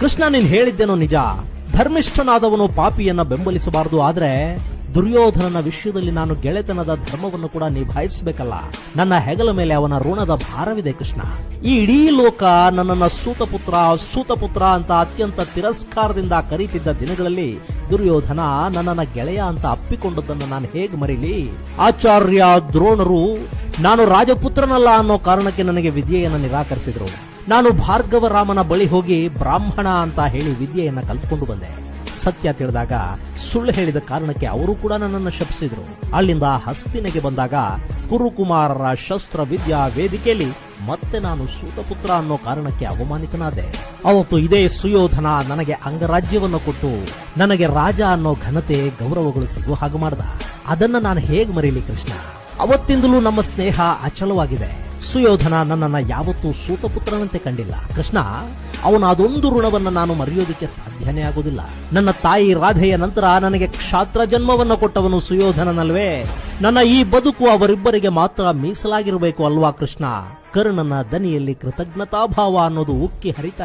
ಕೃಷ್ಣ ನೀನ್ ಹೇಳಿದ್ದೇನೋ ನಿಜ. ಧರ್ಮಿಷ್ಠನಾದವನು ಪಾಪಿಯನ್ನ ಬೆಂಬಲಿಸಬಾರದು, ಆದ್ರೆ ದುರ್ಯೋಧನನ ವಿಷಯದಲ್ಲಿ ನಾನು ಗೆಳೆತನದ ಧರ್ಮವನ್ನು ಕೂಡ ನಿಭಾಯಿಸಬೇಕಲ್ಲ. ನನ್ನ ಹೆಗಲ ಮೇಲೆ ಅವನ ಋಣದ ಭಾರವಿದೆ ಕೃಷ್ಣ. ಈ ಇಡೀ ಲೋಕ ನನ್ನನ್ನ ಸೂತಪುತ್ರ ಸೂತಪುತ್ರ ಅಂತ ಅತ್ಯಂತ ತಿರಸ್ಕಾರದಿಂದ ಕರೀತಿದ್ದ ದಿನಗಳಲ್ಲಿ ದುರ್ಯೋಧನ ನನ್ನನ್ನ ಗೆಳೆಯ ಅಂತ ಅಪ್ಪಿಕೊಂಡದ್ದನ್ನು ನಾನು ಹೇಗೆ ಮರೀಲಿ? ಆಚಾರ್ಯ ದ್ರೋಣರು ನಾನು ರಾಜಪುತ್ರನಲ್ಲ ಅನ್ನೋ ಕಾರಣಕ್ಕೆ ನನಗೆ ವಿದ್ಯೆಯನ್ನು ನಿರಾಕರಿಸಿದ್ರು. ನಾನು ಭಾರ್ಗವ ರಾಮನ ಬಳಿ ಹೋಗಿ ಬ್ರಾಹ್ಮಣ ಅಂತ ಹೇಳಿ ವಿದ್ಯೆಯನ್ನ ಕಲ್ತ್ಕೊಂಡು ಬಂದೆ. ಸತ್ಯ ತಿಳಿದಾಗ ಸುಳ್ಳು ಹೇಳಿದ ಕಾರಣಕ್ಕೆ ಅವರು ಕೂಡ ನನ್ನನ್ನು ಶಪಿಸಿದ್ರು. ಅಲ್ಲಿಂದ ಹಸ್ತಿನಗೆ ಬಂದಾಗ ಕುರುಕುಮಾರರ ಶಸ್ತ್ರ ವಿದ್ಯಾ ವೇದಿಕೆಯಲ್ಲಿ ಮತ್ತೆ ನಾನು ಸೂತಪುತ್ರ ಅನ್ನೋ ಕಾರಣಕ್ಕೆ ಅವಮಾನಿತನಾದೆ. ಅವತ್ತು ಇದೇ ಸುಯೋಧನ ನನಗೆ ಅಂಗರಾಜ್ಯವನ್ನು ಕೊಟ್ಟು ನನಗೆ ರಾಜ ಅನ್ನೋ ಘನತೆ ಗೌರವಗಳು ಸಿಗುವ ಹಾಗೆ ಮಾಡ್ದ. ಅದನ್ನ ನಾನು ಹೇಗೆ ಮರೀಲಿ ಕೃಷ್ಣ? ಅವತ್ತಿಂದಲೂ ನಮ್ಮ ಸ್ನೇಹ ಅಚಲವಾಗಿದೆ. ಸುಯೋಧನ ನನ್ನನ್ನ ಯಾವತ್ತೂ ಸೂತಪುತ್ರನಂತೆ ಕಂಡಿಲ್ಲ. ಕೃಷ್ಣ, ಅವನ ಅದೊಂದು ಋಣವನ್ನ ನಾನು ಮರೆಯೋದಕ್ಕೆ ಸಾಧ್ಯನೇ ಆಗೋದಿಲ್ಲ. ನನ್ನ ತಾಯಿ ರಾಧೆಯ ನಂತರ ನನಗೆ ಕ್ಷಾತ್ರ ಜನ್ಮವನ್ನು ಕೊಟ್ಟವನು ಸುಯೋಧನನಲ್ವೇ? ನನ್ನ ಈ ಬದುಕು ಅವರಿಬ್ಬರಿಗೆ ಮಾತ್ರ ಮೀಸಲಾಗಿರಬೇಕು ಅಲ್ವಾ ಕೃಷ್ಣ? ಕರ್ಣನ ದನಿಯಲ್ಲಿ ಕೃತಜ್ಞತಾಭಾವ ಅನ್ನೋದು ಉಕ್ಕಿ ಹರಿತಾ